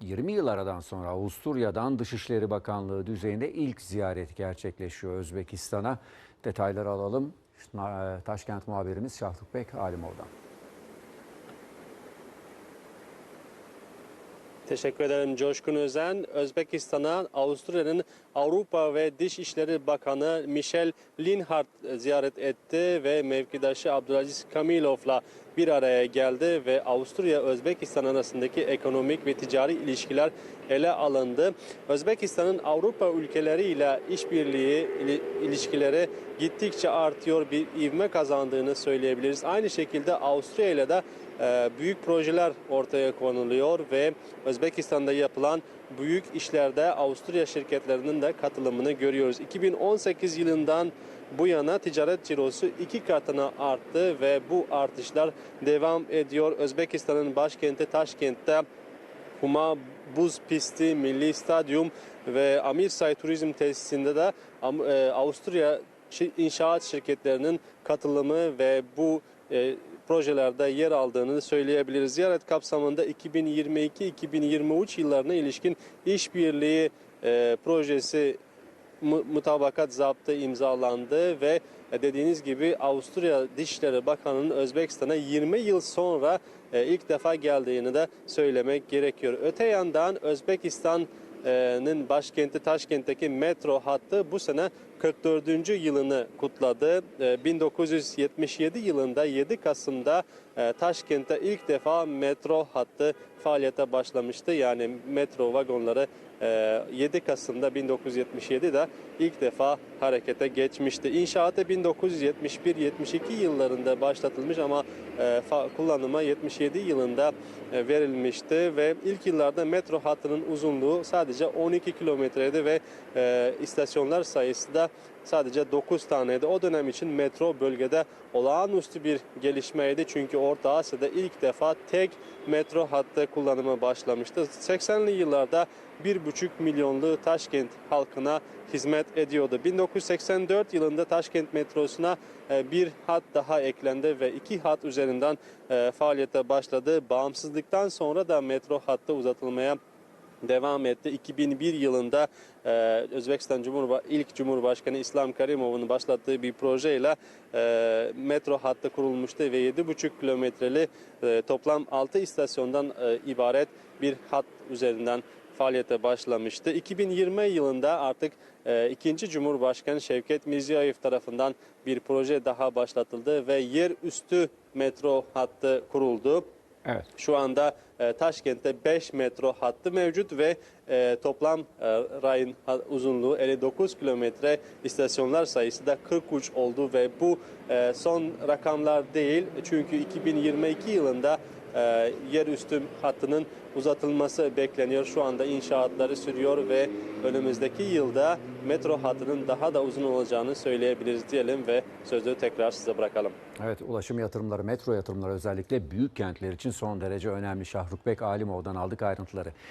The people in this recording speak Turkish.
20 yıl aradan sonra Avusturya'dan Dışişleri Bakanlığı düzeyinde ilk ziyaret gerçekleşiyor Özbekistan'a. Detayları alalım. Taşkent muhabirimiz Şahluk Bek Alimov'dan. Teşekkür ederim Coşkun Özen. Özbekistan'a Avusturya'nın Avrupa ve Dışişleri Bakanı Michel Linhart ziyaret etti ve mevkidaşı Abdülaziz Kamilov'la bir araya geldi ve Avusturya-Özbekistan arasındaki ekonomik ve ticari ilişkiler ele alındı. Özbekistan'ın Avrupa ülkeleriyle işbirliği ili- ilişkileri gittikçe artıyor, bir ivme kazandığını söyleyebiliriz. Aynı şekilde Avusturya ile de büyük projeler ortaya konuluyor ve Özbekistan'da yapılan büyük işlerde Avusturya şirketlerinin de katılımını görüyoruz. 2018 yılından bu yana ticaret cirosu iki katına arttı ve bu artışlar devam ediyor. Özbekistan'ın başkenti Taşkent'te Huma Buz Pisti, Milli Stadyum ve Amirsay Turizm Tesisinde de e, Avusturya inşaat şirketlerinin katılımı ve bu e, projelerde yer aldığını söyleyebiliriz. Ziyaret kapsamında 2022-2023 yıllarına ilişkin işbirliği e, projesi mutabakat zaptı imzalandı ve e, dediğiniz gibi Avusturya Dışişleri Bakanı'nın Özbekistan'a 20 yıl sonra e, ilk defa geldiğini de söylemek gerekiyor. Öte yandan Özbekistan'ın başkenti Taşkent'teki metro hattı bu sene 44. yılını kutladı. E, 1977 yılında 7 Kasım'da e, Taşkent'te ilk defa metro hattı faaliyete başlamıştı. Yani metro vagonları e, 7 Kasım'da 1977'de ilk defa harekete geçmişti. İnşaatı 1971-72 yıllarında başlatılmış ama e, kullanıma 77 yılında e, verilmişti ve ilk yıllarda metro hattının uzunluğu sadece 12 kilometreydi ve e, istasyonlar sayısı da sadece 9 taneydi. O dönem için metro bölgede olağanüstü bir gelişmeydi. Çünkü Orta Asya'da ilk defa tek metro hattı kullanıma başlamıştı. 80'li yıllarda 1,5 milyonlu Taşkent halkına hizmet ediyordu. 1984 yılında Taşkent metrosuna e, bir hat daha eklendi ve iki hat üzerinden e, faaliyete başladı. Bağımsızlıktan sonra da metro hattı uzatılmaya devam etti. 2001 yılında e, Özbekistan Cumhurba ilk Cumhurbaşkanı İslam Karimov'un başlattığı bir projeyle e, metro hattı kurulmuştu ve 7,5 kilometreli e, toplam 6 istasyondan e, ibaret bir hat üzerinden faaliyete başlamıştı. 2020 yılında artık e, ikinci Cumhurbaşkanı Şevket Mirziyoyev tarafından bir proje daha başlatıldı ve yer üstü metro hattı kuruldu. Evet. Şu anda e, Taşkent'te 5 metro hattı mevcut ve e, toplam e, rayın uzunluğu 59 kilometre, istasyonlar sayısı da 43 oldu ve bu e, son rakamlar değil çünkü 2022 yılında e, yerüstü hattının uzatılması bekleniyor. Şu anda inşaatları sürüyor ve önümüzdeki yılda metro hattının daha da uzun olacağını söyleyebiliriz diyelim ve sözü tekrar size bırakalım. Evet ulaşım yatırımları, metro yatırımları özellikle büyük kentler için son derece önemli. Şahruk Bek Alimov'dan aldık ayrıntıları.